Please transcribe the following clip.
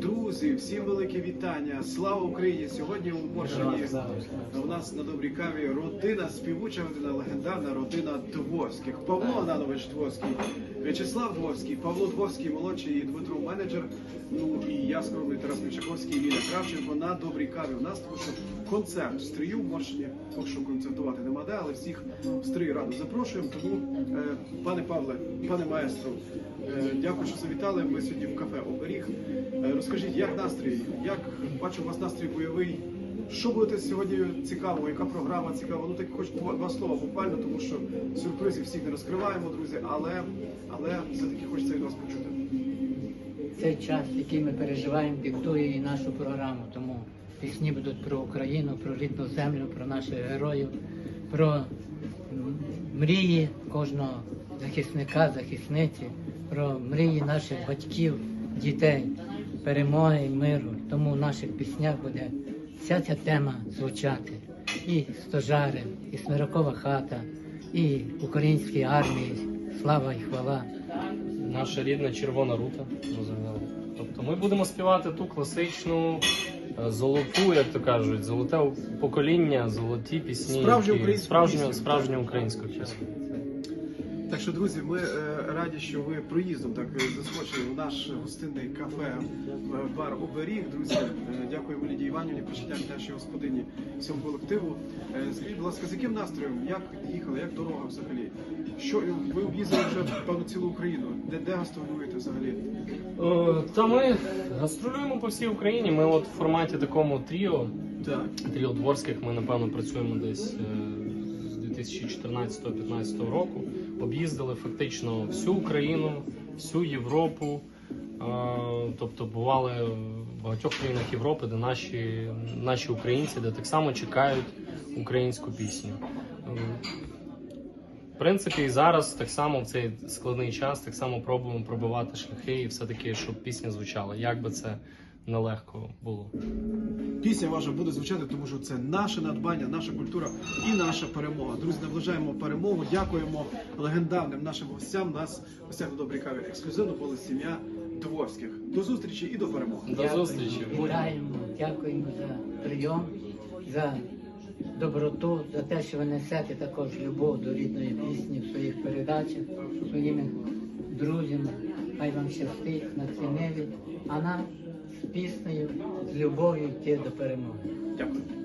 Друзі, всім велике вітання! Слава Україні! Сьогодні у Моршині у нас на добрій каві родина, співуча родина, легендарна родина Дворських. Павло Ананович Дворський, В'ячеслав Дворський, Павло Дворський, молодший і Дмитро менеджер. Ну я скромний Тарас Мічаковський, і Ліна Кравченко на добрій каві. У нас тому що концерт стрію в Моршині. Поки що концертувати нема де, але всіх в стрій раду запрошуємо. Тому, е, пане Павле, пане маестро, е, дякую, що завітали. Ми сьогодні в кафе Оберіг. Е, Розкажіть, як настрій? Як бачу, у вас настрій бойовий? Що будете сьогодні цікаво? Яка програма цікава? Ну так хоч два слова буквально, тому що сюрпризів всіх не розкриваємо, друзі, але, але все-таки хочеться від вас почути. Цей час, який ми переживаємо, диктує і нашу програму. Тому пісні будуть про Україну, про рідну землю, про наших героїв, про мрії кожного захисника, захисниці, про мрії наших батьків, дітей, перемоги миру. Тому в наших піснях буде вся ця тема звучати. І стожари, і смирокова хата, і українській армії, слава і хвала. Наша рідна червона рута. Зрозуміло. Тобто ми будемо співати ту класичну, е, золоту, як то кажуть, золоте покоління, золоті пісні. Справжню які- українську справжню, пісню. справжню українську пісню. Так що, друзі, ми е, раді, що ви проїздом так е, заскочили в наш гостинний кафе е, бар Оберіг. Друзі, дякуємо Лідії Іванівні, почитаємо нашій господині всьому колективу. Скажіть, будь ласка, з яким настроєм? Як їхали, як дорога взагалі? Що ви об'їздили вже певно цілу Україну? Де, де гастролюєте взагалі? Та ми гастролюємо по всій Україні. Ми от в форматі такому тріо, Так. тріо дворських, ми напевно працюємо десь 2014-2015 року. Об'їздили фактично всю Україну, всю Європу. Тобто бували в багатьох країнах Європи, де наші, наші українці, де так само чекають українську пісню. В принципі, і зараз так само в цей складний час так само пробуємо пробивати шляхи і все-таки, щоб пісня звучала. Як би це нелегко було. Пісня ваша буде звучати, тому що це наше надбання, наша культура і наша перемога. Друзі, наближаємо перемогу. Дякуємо легендарним нашим гостям. Нас гостях на добрій каві ексклюзивно була сім'я Дворських. До зустрічі і до перемоги. До зустрічі. Гуляємо, дякуємо за прийом, за доброту, за те, що ви несете також любов до рідної пісні в своїх передачах, своїми друзями. Хай вам щастить на цій ниві, а нам з піснею, з любов'ю йти до перемоги. Дякую.